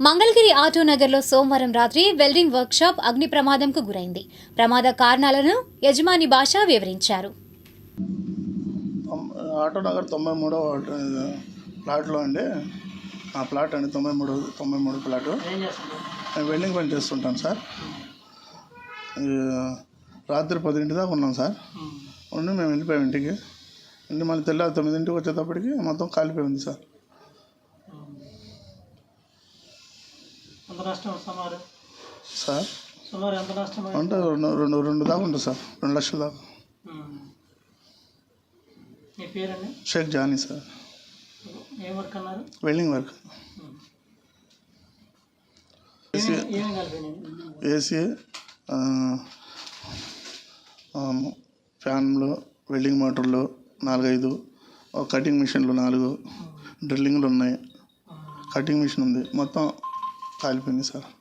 Mangalagiri auto నగర్లో సోమవారం రాత్రి వెల్డింగ్ వర్క్షాప్ అగ్ని ప్రమాదంకు గురైంది. ప్రమాద కారణాలను యజమాని భాష వివరించారు. ఆటో నగర్ తొంభై మూడో ప్లాట్లో అండి. ఆ ప్లాట్ అండి తొంభై మూడు తొంభై మూడు ప్లాట్. నేను వెల్డింగ్ పని చేస్తుంటాను సార్. రాత్రి పదింటి దాకా ఉన్నాం సార్. ఉండి మేము వెళ్ళిపోయాం ఇంటికి. ఇంటి మళ్ళీ తెల్లారి తొమ్మిదింటికి వచ్చేటప్పటికి మొత్తం కాలిపోయింది సార్. ఎంత నష్టం సుమారు? సార్? సుమారు ఎంత నష్టం అయింది? అంటే రెండు రెండు రెండు దాకా ఉంటుంది సార్. రెండు లక్షల దాకా. ఉమ్. మీ పేరండి? షేక్ జానీ సార్. ఏం వర్క్ అన్నారు? Welding work. ఏసీ ఫ్యాన్లు వెల్డింగ్ మోటార్లు నాలుగైదు కటింగ్ మిషన్లు నాలుగు డ్రిల్లింగ్లు ఉన్నాయి. కటింగ్ మిషన్ ఉంది. మొత్తం కాలిపోయింది సార్